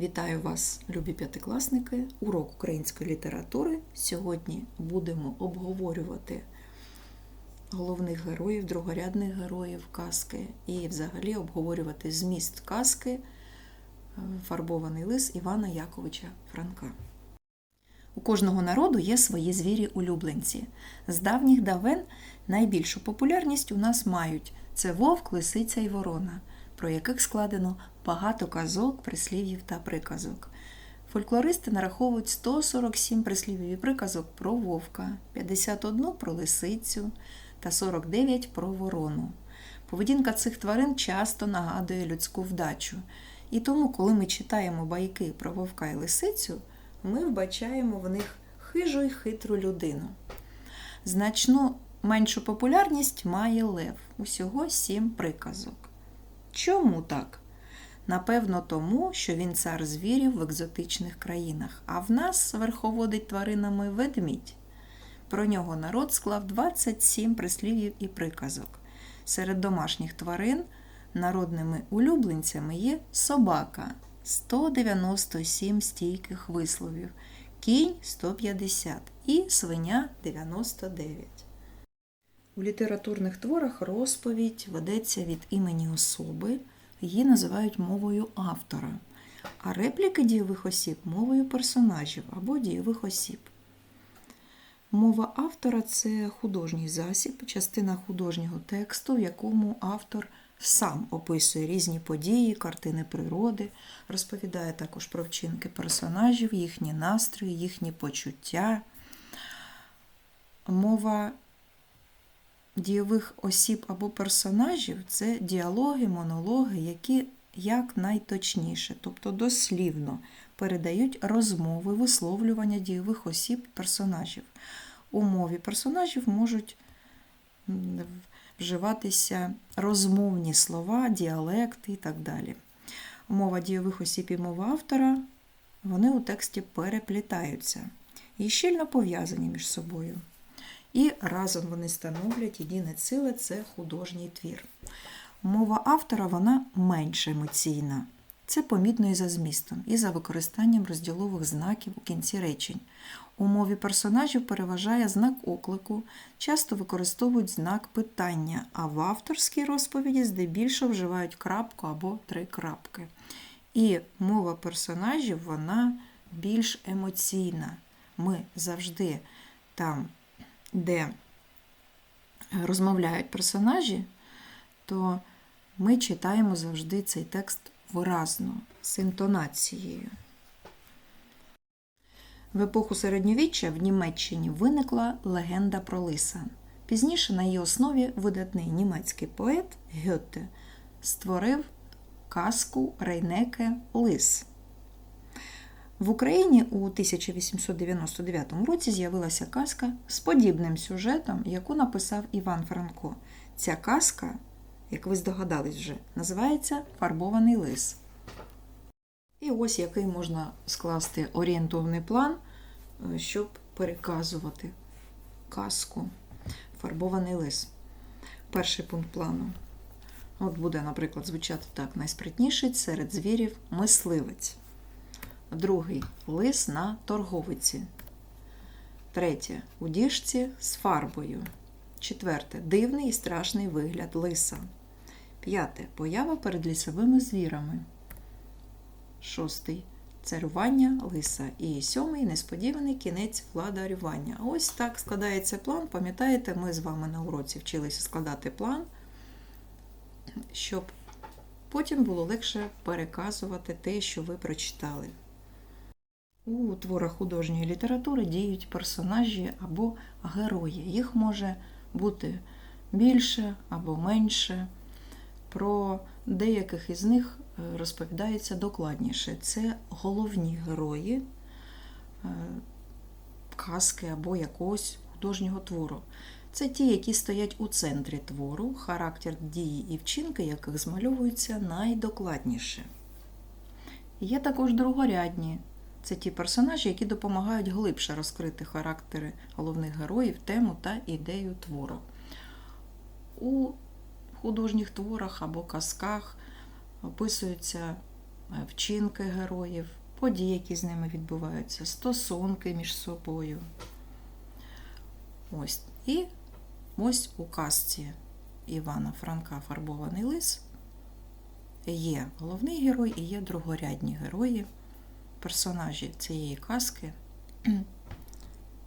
Вітаю вас, любі п'ятикласники! Урок української літератури. Сьогодні будемо обговорювати головних героїв, другорядних героїв казки і взагалі обговорювати зміст казки е, Фарбований лис Івана Яковича Франка. У кожного народу є свої звірі-улюбленці. З давніх давен найбільшу популярність у нас мають це вовк, лисиця і ворона, про яких складено багато казок, прислів'їв та приказок. Фольклористи нараховують 147 прислів'їв і приказок про вовка, 51 про лисицю та 49 про ворону. Поведінка цих тварин часто нагадує людську вдачу. І тому, коли ми читаємо байки про вовка і лисицю, ми вбачаємо в них хижу й хитру людину. Значну меншу популярність має лев, усього сім приказок. Чому так? Напевно, тому, що він цар звірів в екзотичних країнах, а в нас верховодить тваринами ведмідь. Про нього народ склав 27 прислів'їв і приказок. Серед домашніх тварин народними улюбленцями є собака 197 стійких висловів, кінь 150 і свиня 99. У літературних творах розповідь ведеться від імені особи, її називають мовою автора, а репліки дійових осіб мовою персонажів або дійових осіб. Мова автора це художній засіб, частина художнього тексту, в якому автор сам описує різні події, картини природи, розповідає також про вчинки персонажів, їхні настрої, їхні почуття. Мова дійових осіб або персонажів це діалоги, монологи, які якнайточніше, тобто дослівно передають розмови, висловлювання дійових осіб персонажів. У мові персонажів можуть вживатися розмовні слова, діалекти і так далі. Мова дійових осіб і мова автора вони у тексті переплітаються і щільно пов'язані між собою. І разом вони становлять єдине ціле це художній твір. Мова автора вона менш емоційна. Це помітно і за змістом, і за використанням розділових знаків у кінці речень. У мові персонажів переважає знак оклику, часто використовують знак питання, а в авторській розповіді здебільшого вживають крапку або три крапки. І мова персонажів вона більш емоційна. Ми завжди там, де розмовляють персонажі, то ми читаємо завжди цей текст виразно, з інтонацією. В епоху середньовіччя в Німеччині виникла легенда про лиса. Пізніше на її основі видатний німецький поет Гьоте створив казку Рейнеке Лис. В Україні у 1899 році з'явилася казка з подібним сюжетом, яку написав Іван Франко. Ця казка, як ви здогадались вже, називається Фарбований лис. І ось який можна скласти орієнтовний план, е, щоб переказувати казку Фарбований лис. Перший пункт плану. От буде, наприклад, звучати так: найспритніший серед звірів мисливець. Другий лис на торговиці. Третє у діжці з фарбою. Четверте дивний і страшний вигляд лиса. П'яте поява перед лісовими звірами. Шостий царювання лиса. І сьомий несподіваний кінець владарювання. Ось так складається план. Пам'ятаєте, ми з вами на уроці вчилися складати план, щоб потім було легше переказувати те, що ви прочитали. У творах художньої літератури діють персонажі або герої. Їх може бути більше або менше. Про деяких із них розповідається докладніше. Це головні герої казки або якогось художнього твору. Це ті, які стоять у центрі твору, характер дії і вчинки яких змальовуються найдокладніше. Є також другорядні. Це ті персонажі, які допомагають глибше розкрити характери головних героїв, тему та ідею твору. У художніх творах або казках описуються е, вчинки героїв, події, які з ними відбуваються, стосунки між собою. Ось. І ось у казці Івана Франка Фарбований лис є головний герой і є другорядні герої, персонажі цієї казки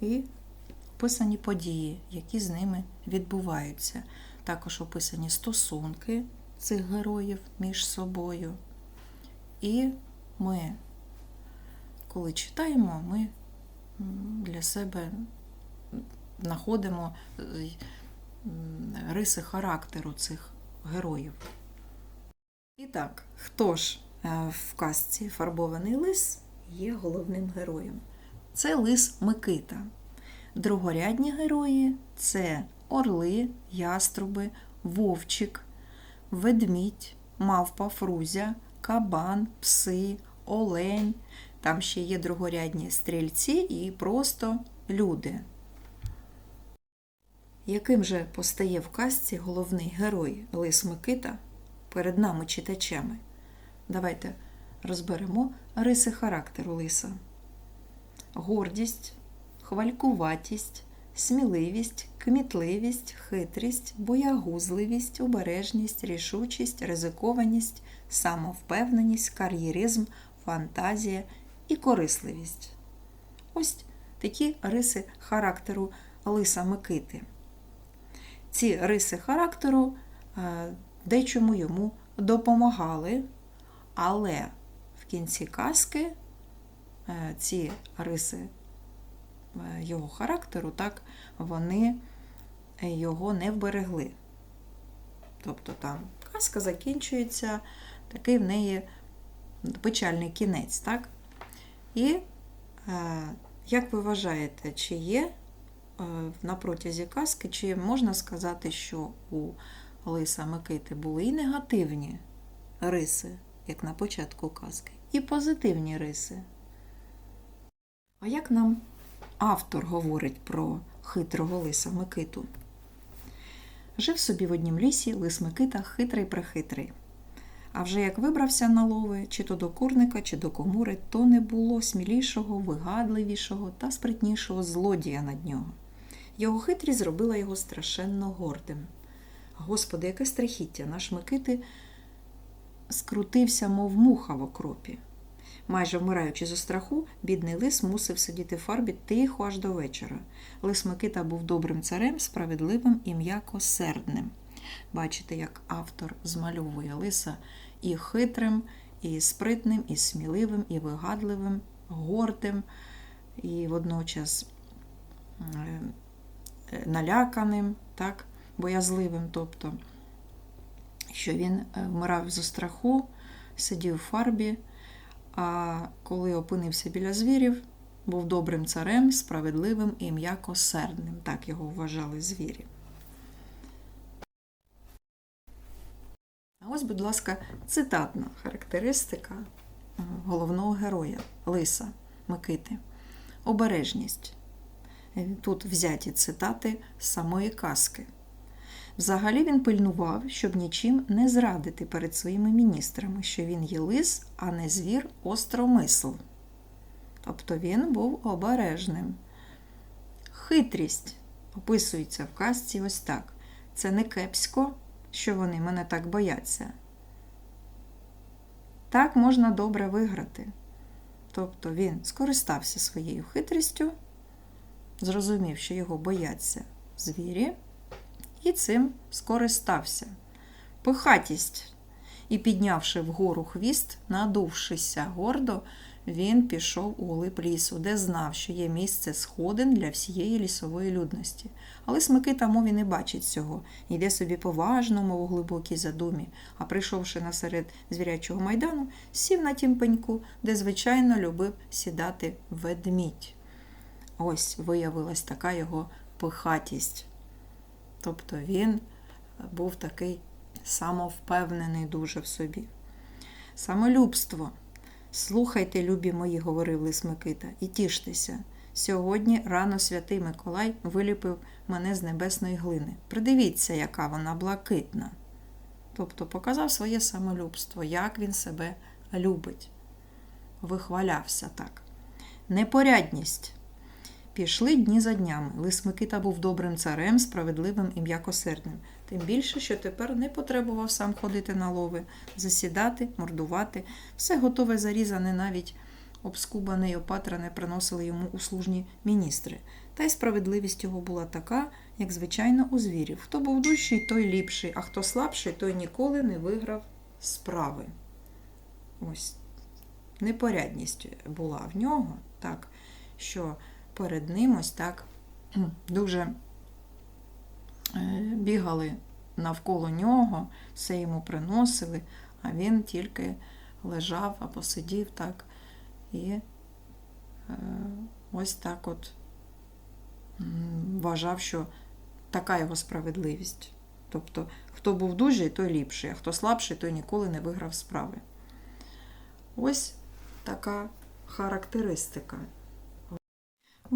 і описані події, які з ними відбуваються. Також описані стосунки цих героїв між собою. І ми, коли читаємо, ми для себе знаходимо е, риси характеру цих героїв. І так, хто ж в казці фарбований лис є головним героєм? Це лис Микита. Другорядні герої це орли, яструби, вовчик, ведмідь, мавпа, фрузя, кабан, пси, олень. Там ще є другорядні стрільці і просто люди. Яким же постає в казці головний герой Лис Микита перед нами читачами? Давайте розберемо риси характеру лиса. Гордість, хвалькуватість, сміливість, кмітливість, хитрість, боягузливість, обережність, рішучість, ризикованість, самовпевненість, кар'єризм, фантазія і корисливість. Ось такі риси характеру лиса Микити. Ці риси характеру е, дечому йому допомагали, але в кінці казки е, ці риси е, його характеру, так, вони його не вберегли. Тобто там казка закінчується, такий в неї печальний кінець. так? І як ви вважаєте, чи є на протязі казки, чи можна сказати, що у Лиса Микити були і негативні риси, як на початку казки, і позитивні риси? А як нам автор говорить про хитрого лиса Микиту? Жив собі в однім лісі лис Микита хитрий прихитрий. А вже як вибрався на лови, чи то до курника, чи до комури, то не було смілішого, вигадливішого та спритнішого злодія над нього. Його хитрість зробила його страшенно гордим. Господи, яке страхіття! Наш Микити скрутився, мов муха в окропі. Майже вмираючи зі страху, бідний лис мусив сидіти в фарбі тихо аж до вечора. Лис Микита був добрим царем, справедливим і м'якосердним. Бачите, як автор змальовує лиса і хитрим, і спритним, і сміливим, і вигадливим, гордим, і водночас е, наляканим, так, боязливим, тобто, що він е, вмирав зі страху, сидів у фарбі, а коли опинився біля звірів, був добрим царем, справедливим і м'якосердним. Так його вважали звірі. А ось, будь ласка, цитатна характеристика е, головного героя Лиса Микити. Обережність. Тут взяті цитати з самої казки. Взагалі він пильнував, щоб нічим не зрадити перед своїми міністрами, що він є лис, а не звір остромисл. Тобто він був обережним. Хитрість описується в казці ось так. Це не кепсько, що вони мене так бояться. Так можна добре виграти. Тобто він скористався своєю хитрістю зрозумів, що його бояться звірі, і цим скористався. Пихатість. І, піднявши вгору хвіст, надувшися гордо, він пішов у глиб лісу, де знав, що є місце сходин для всієї лісової людності. Але Смикита мові не бачить цього, йде собі поважно, мов у глибокій задумі, а прийшовши насеред звірячого майдану, сів на тім пеньку, де, звичайно, любив сідати ведмідь. Ось виявилась така його пихатість. Тобто він був такий самовпевнений дуже в собі. Самолюбство. Слухайте, любі мої, говорив Лис Микита, і тіштеся. Сьогодні рано святий Миколай виліпив мене з небесної глини. Придивіться, яка вона блакитна. Тобто показав своє самолюбство, як він себе любить. Вихвалявся так. Непорядність. Пішли дні за днями. Лис Микита був добрим царем, справедливим і м'якосердним. Тим більше, що тепер не потребував сам ходити на лови, засідати, мордувати. Все готове зарізане, навіть обскубане й опатране приносили йому услужні міністри. Та й справедливість його була така, як звичайно у звірів. Хто був дужчий, той ліпший, а хто слабший, той ніколи не виграв справи. Ось непорядність була в нього, так, що перед ним ось так дуже е, бігали навколо нього, все йому приносили, а він тільки лежав або сидів так і е, ось так от вважав, що така його справедливість. Тобто, хто був дужий, той ліпший, а хто слабший, той ніколи не виграв справи. Ось така характеристика.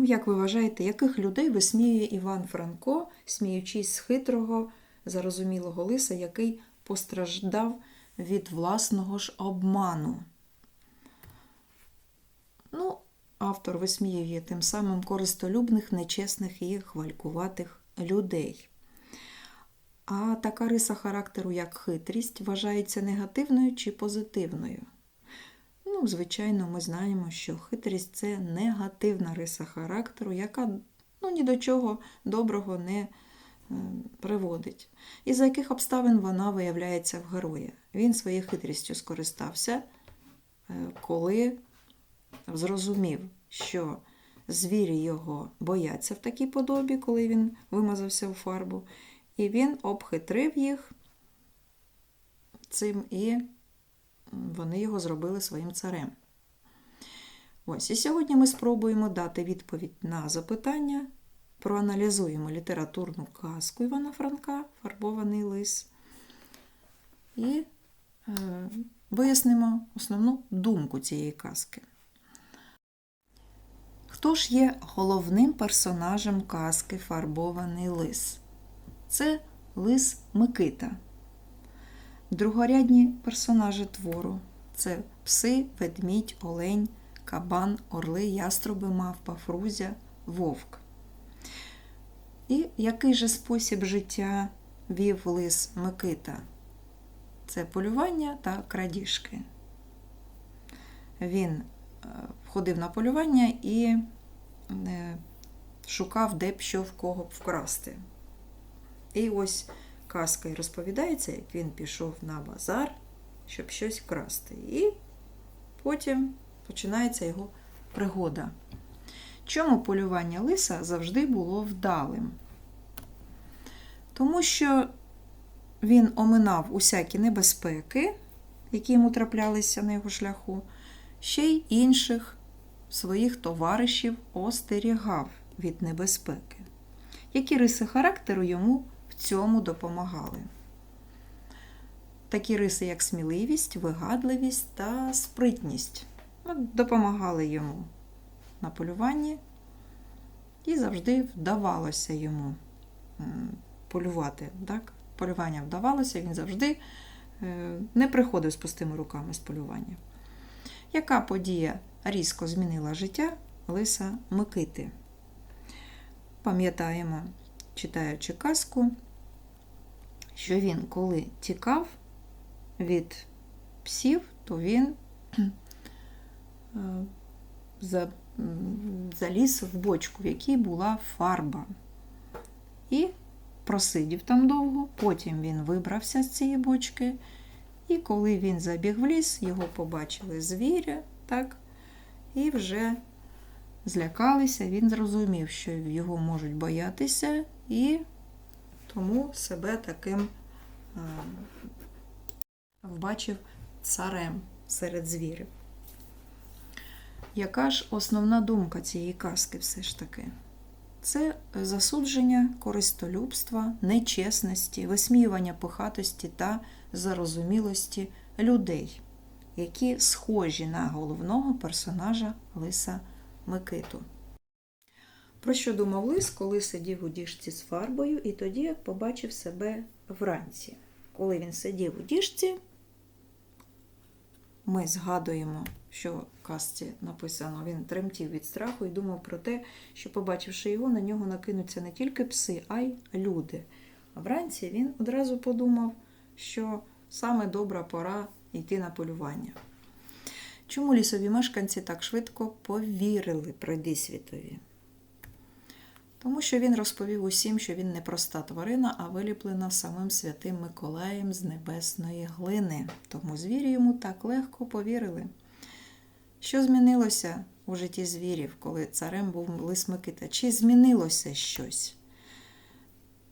Ну, як ви вважаєте, яких людей висміює Іван Франко, сміючись з хитрого, зарозумілого лиса, який постраждав від власного ж обману? Ну, автор висміює тим самим користолюбних, нечесних і хвалькуватих людей. А така риса характеру, як хитрість, вважається негативною чи позитивною. Ну, звичайно, ми знаємо, що хитрість це негативна риса характеру, яка ну, ні до чого доброго не е, приводить. І за яких обставин вона виявляється в героя. Він своєю хитрістю скористався, е, коли зрозумів, що звірі його бояться в такій подобі, коли він вимазався у фарбу, і він обхитрив їх цим і вони його зробили своїм царем. Ось, і сьогодні ми спробуємо дати відповідь на запитання, проаналізуємо літературну казку Івана Франка, Фарбований лис, і е, вияснимо основну думку цієї казки. Хто ж є головним персонажем казки Фарбований лис? Це лис Микита. Другорядні персонажі твору це пси, ведмідь, олень, кабан, орли, яструби, мавпа, фрузя, вовк. І який же спосіб життя вів лис Микита? Це полювання та крадіжки. Він ходив на полювання і е, шукав, де б що в кого б вкрасти. І ось казка і розповідається, як він пішов на базар, щоб щось вкрасти. І потім починається його пригода. Чому полювання лиса завжди було вдалим? Тому що він оминав усякі небезпеки, які йому траплялися на його шляху, ще й інших своїх товаришів остерігав від небезпеки. Які риси характеру йому цьому допомагали? Такі риси, як сміливість, вигадливість та спритність, допомагали йому на полюванні, і завжди вдавалося йому полювати. Так? Полювання вдавалося, він завжди е, не приходив з пустими руками з полювання. Яка подія різко змінила життя Лиса Микити? Пам'ятаємо, читаючи казку, що він, коли тікав від псів, то він заліз в бочку, в якій була фарба. І просидів там довго, потім він вибрався з цієї бочки. І коли він забіг в ліс, його побачили звіря, так, і вже злякалися, він зрозумів, що його можуть боятися, і тому себе таким а, вбачив царем серед звірів. Яка ж основна думка цієї казки все ж таки? Це засудження користолюбства, нечесності, висміювання пихатості та зарозумілості людей, які схожі на головного персонажа Лиса Микиту. Про що думав лис, коли сидів у діжці з фарбою, і тоді як побачив себе вранці. Коли він сидів у діжці, ми згадуємо, що в казці написано, він тремтів від страху і думав про те, що, побачивши його, на нього накинуться не тільки пси, а й люди. А вранці він одразу подумав, що саме добра пора йти на полювання. Чому лісові мешканці так швидко повірили Пройдисвітові? Тому що він розповів усім, що він не проста тварина, а виліплена самим святим Миколаєм з небесної глини. Тому звірі йому так легко повірили. Що змінилося у житті звірів, коли царем був лис Микита? Чи змінилося щось?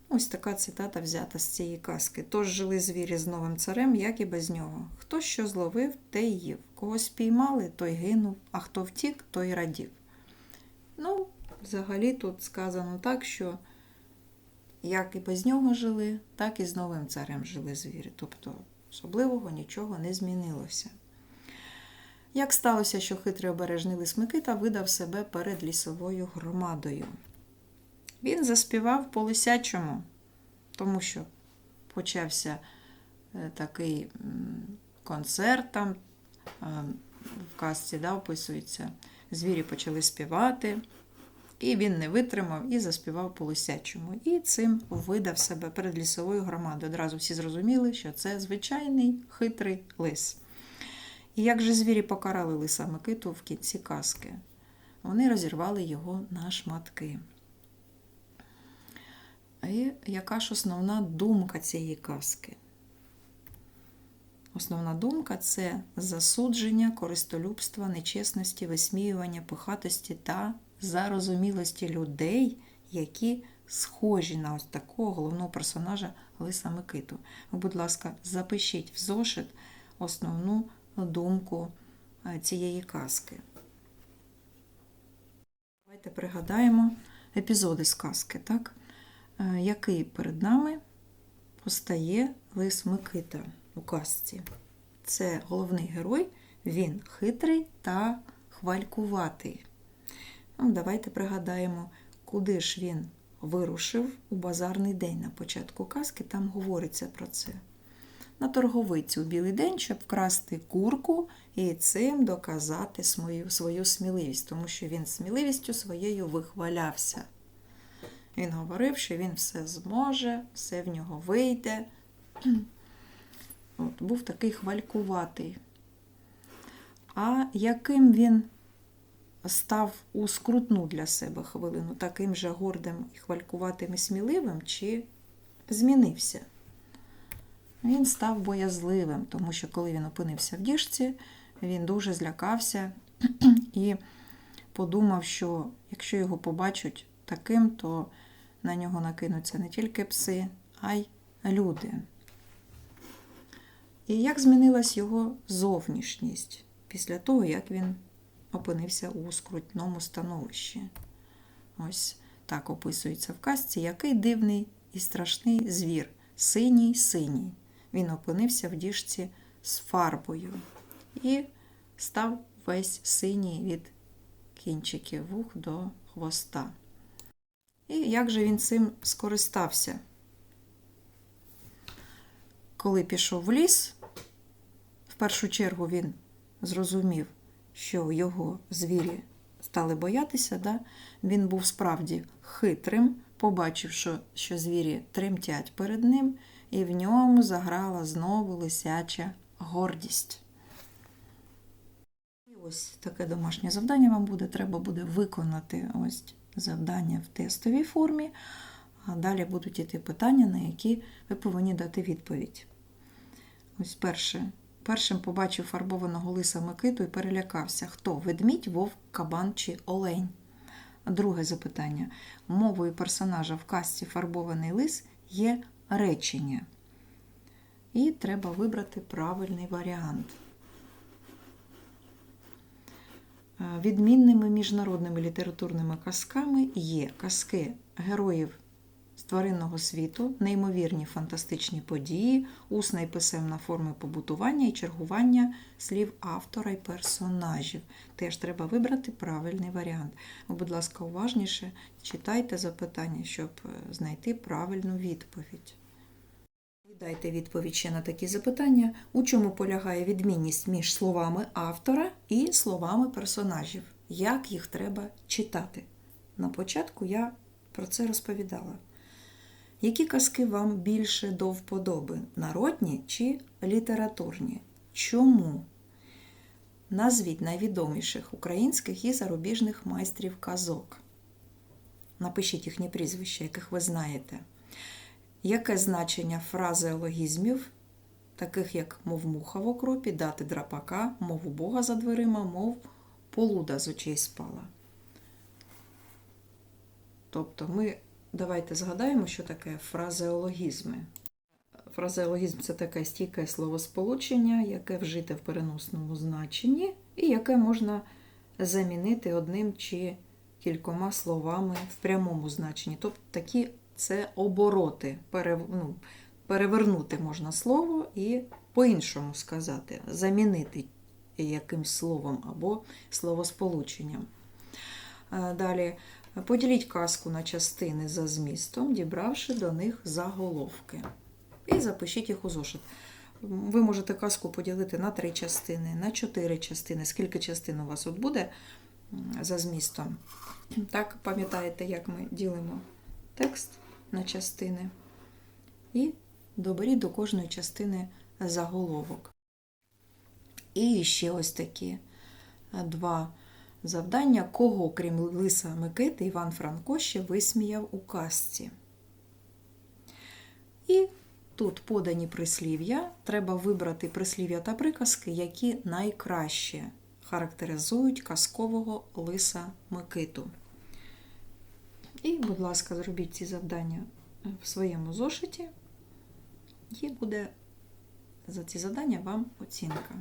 Ось така цитата взята з цієї казки. Тож жили звірі з новим царем, як і без нього. Хто що зловив, те й їв. Кого спіймали, той гинув, а хто втік, той радів. Ну, взагалі тут сказано так, що як і без нього жили, так і з новим царем жили звірі. Тобто особливого нічого не змінилося. Як сталося, що хитрий обережний лис Микита видав себе перед лісовою громадою? Він заспівав по лисячому, тому що почався е, такий концерт там в казці да, описується. Звірі почали співати, і він не витримав і заспівав по лисячому. І цим видав себе перед лісовою громадою. Одразу всі зрозуміли, що це звичайний хитрий лис. І як же звірі покарали лиса Микиту в кінці казки? Вони розірвали його на шматки. І яка ж основна думка цієї казки? Основна думка це засудження, користолюбства, нечесності, висміювання, пихатості та зарозумілості людей, які схожі на ось такого головного персонажа Лиса Микиту. Будь ласка, запишіть в зошит основну думку е, цієї казки. Давайте пригадаємо епізоди з казки, так? Е, який перед нами постає Лис Микита у казці. Це головний герой, він хитрий та хвалькуватий. Ну, Давайте пригадаємо, куди ж він вирушив у базарний день на початку казки, там говориться про це. На торговицю у білий день, щоб вкрасти курку і цим доказати свою, свою сміливість, тому що він сміливістю своєю вихвалявся. Він говорив, що він все зможе, все в нього вийде. От, Був такий хвалькуватий. А яким він став у скрутну для себе хвилину, таким же гордим і хвалькуватим і сміливим, чи змінився? Він став боязливим, тому що коли він опинився в діжці, він дуже злякався і подумав, що якщо його побачать таким, то на нього накинуться не тільки пси, а й люди. І як змінилась його зовнішність після того, як він опинився у скрутному становищі? Ось так описується в казці, який дивний і страшний звір, синій синій. Він опинився в діжці з фарбою і став весь синій від кінчиків вух до хвоста. І як же він цим скористався? Коли пішов в ліс, в першу чергу він зрозумів, що його звірі стали боятися, да? він був справді хитрим, побачив, що, що звірі тремтять перед ним, і в ньому заграла знову лисяча гордість. І ось таке домашнє завдання вам буде. Треба буде виконати ось завдання в тестовій формі, а далі будуть іти питання, на які ви повинні дати відповідь. Ось перше. Першим побачив фарбованого лиса Микиту і перелякався, хто ведмідь, вовк, кабан чи олень. Друге запитання. Мовою персонажа в касті фарбований лис є речення. І треба вибрати правильний варіант. Відмінними міжнародними літературними казками є казки героїв тваринного світу, неймовірні фантастичні події, усна і писемна форми побутування і чергування слів автора і персонажів. Теж треба вибрати правильний варіант. Будь ласка, уважніше читайте запитання, щоб знайти правильну відповідь. Дайте відповідь ще на такі запитання. У чому полягає відмінність між словами автора і словами персонажів? Як їх треба читати? На початку я про це розповідала. Які казки вам більше до вподоби? Народні чи літературні? Чому? Назвіть найвідоміших українських і зарубіжних майстрів казок. Напишіть їхні прізвища, яких ви знаєте. Яке значення фразеологізмів, таких як мов муха в окропі, дати драпака, мов у Бога за дверима, мов полуда з очей спала? Тобто ми давайте згадаємо, що таке фразеологізми. Фразеологізм це таке стійке словосполучення, яке вжите в переносному значенні, і яке можна замінити одним чи кількома словами в прямому значенні. Тобто такі це обороти. Перев... ну, перевернути можна слово і по-іншому сказати, замінити якимсь словом або словосполученням. Е, Далі поділіть казку на частини за змістом, дібравши до них заголовки. І запишіть їх у зошит. Ви можете казку поділити на три частини, на чотири частини. Скільки частин у вас от буде за змістом? Так, пам'ятаєте, як ми ділимо текст на частини. І доберіть до кожної частини заголовок. І ще ось такі два завдання, кого, крім Лиса Микити, Іван Франко ще висміяв у казці. І тут подані прислів'я. Треба вибрати прислів'я та приказки, які найкраще характеризують казкового лиса Микиту. І, будь ласка, зробіть ці завдання в своєму зошиті, і буде за ці завдання вам оцінка.